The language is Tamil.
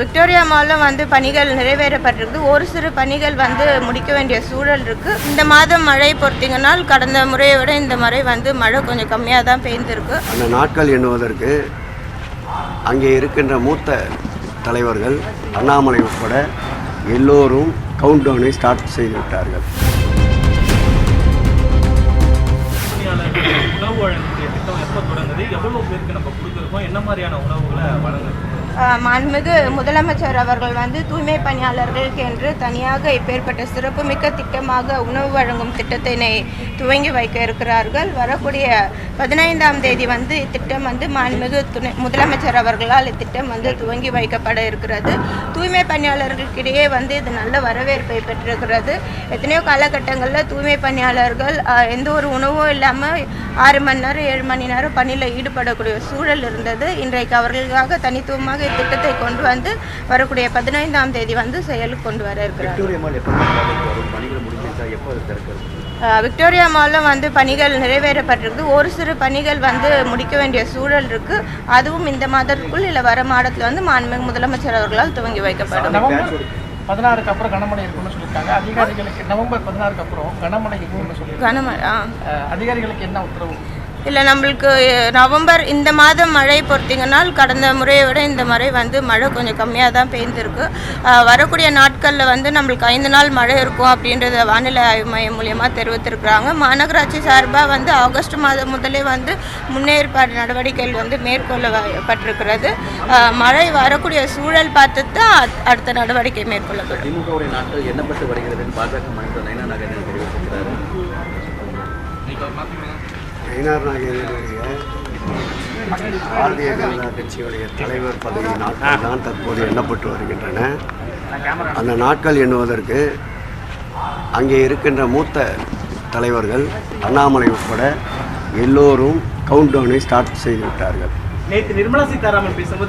விக்டோரியா மாலில் வந்து பணிகள் நிறைவேறப்பட்டிருக்கு ஒரு சிறு பணிகள் வந்து முடிக்க வேண்டிய சூழல் இருக்கு. இந்த மாதம் மழை பொறுத்தீங்கன்னா கடந்த முறையை விட இந்த முறை வந்து மழை கொஞ்சம் கம்மியாக தான் பெய்ந்திருக்கு. அந்த நாட்கள் எண்ணுவதற்கு அங்கே இருக்கின்ற மூத்த தலைவர்கள் அண்ணாமலை உட்பட எல்லோரும் கவுண்ட் டவுனை ஸ்டார்ட் செய்து விட்டார்கள். உணவு வழங்கக்கூடிய திட்டம் எப்போ தொடங்குது? எவ்வளோ பேருக்கு நம்ம கொடுத்துருக்கோம் என்ன மாதிரியான உணவுகளை வழங்குது மாண்புமிகு முதலமைச்சர் அவர்கள் வந்து தூய்மை பணியாளர்களுக்கு என்று தனியாக இப்பேற்பட்ட சிறப்புமிக்க திட்டமாக உணவு வழங்கும் திட்டத்தினை துவங்கி வைக்க இருக்கிறார்கள். வரக்கூடிய பதினைந்தாம் தேதி வந்து இத்திட்டம் வந்து மாண்புமிகு துணை முதலமைச்சர் அவர்களால் இத்திட்டம் வந்து துவங்கி வைக்கப்பட இருக்கிறது. தூய்மை பணியாளர்களுக்கிடையே வந்து இது நல்ல வரவேற்பை பெற்றிருக்கிறது. எத்தனையோ காலகட்டங்களில் தூய்மை பணியாளர்கள் எந்த ஒரு உணவும் இல்லாமல் ஆறு மணி நேரம் ஏழு மணி நேரம் பணியில் ஈடுபடக்கூடிய சூழல் இருந்தது. இன்றைக்கு அவர்களுக்காக தனித்துவமாக இத்திட்டத்தை கொண்டு வந்து வரக்கூடிய பதினைந்தாம் தேதி வந்து செயலுக்கு கொண்டு வர இருக்கிறார். விக்டோரியா மாலில் வந்து பணிகள் நிறைவேறப்பட்டிருக்கு ஒரு சிறு பணிகள் வந்து முடிக்க வேண்டிய சூழல் இருக்கு. அதுவும் இந்த மாதத்துக்குள் இல்லை வர மாதத்தில் வந்து மாண்புமிகு முதலமைச்சர் அவர்களால் துவங்கி வைக்கப்படும். நவம்பர் பதினாறுக்கு அப்புறம் கனமழை இருக்கும்னு சொல்லியிருக்காங்க. அதிகாரிகளுக்கு நவம்பர் பதினாறுக்கு அப்புறம் கனமழை இருக்கும்னு சொல்லியிருக்காங்க. அதிகாரிகளுக்கு என்ன உத்தரவு? இல்லை நம்மளுக்கு நவம்பர் இந்த மாதம் மழை பொறுத்தீங்கன்னா கடந்த முறையை விட இந்த முறை வந்து மழை கொஞ்சம் கம்மியாக தான் பெய்ந்திருக்கு வரக்கூடிய நாட்களில் வந்து நம்மளுக்கு ஐந்து நாள் மழை இருக்கும் அப்படின்றத வானிலை ஆய்வு மையம் மூலியமாக தெரிவித்திருக்கிறாங்க. மாநகராட்சி சார்பாக வந்து ஆகஸ்ட் மாதம் முதலே வந்து முன்னேற்பாடு நடவடிக்கைகள் வந்து மேற்கொள்ளப்பட்டிருக்கிறது. மழை வரக்கூடிய சூழல் பார்த்து தான் அடுத்த நடவடிக்கை மேற்கொள்ளப்படும். திமுகவுடைய நாட்கள் வருகிறது பாஜக மனிதர் நயனா தெரிவித்திருக்கிறார் ஐநார் நாகேந்திரனுடைய பாரதிய ஜனதா கட்சியுடைய தலைவர் பதவி நாட்கள் தான் தற்போது எண்ணப்பட்டு வருகின்றன. அந்த நாட்கள் எண்ணுவதற்கு அங்கே இருக்கின்ற மூத்த தலைவர்கள் அண்ணாமலை உட்பட எல்லோரும் கவுண்ட் டவுனை ஸ்டார்ட் செய்து விட்டார்கள். நேற்று நிர்மலா சீதாராமன் பேசும்போது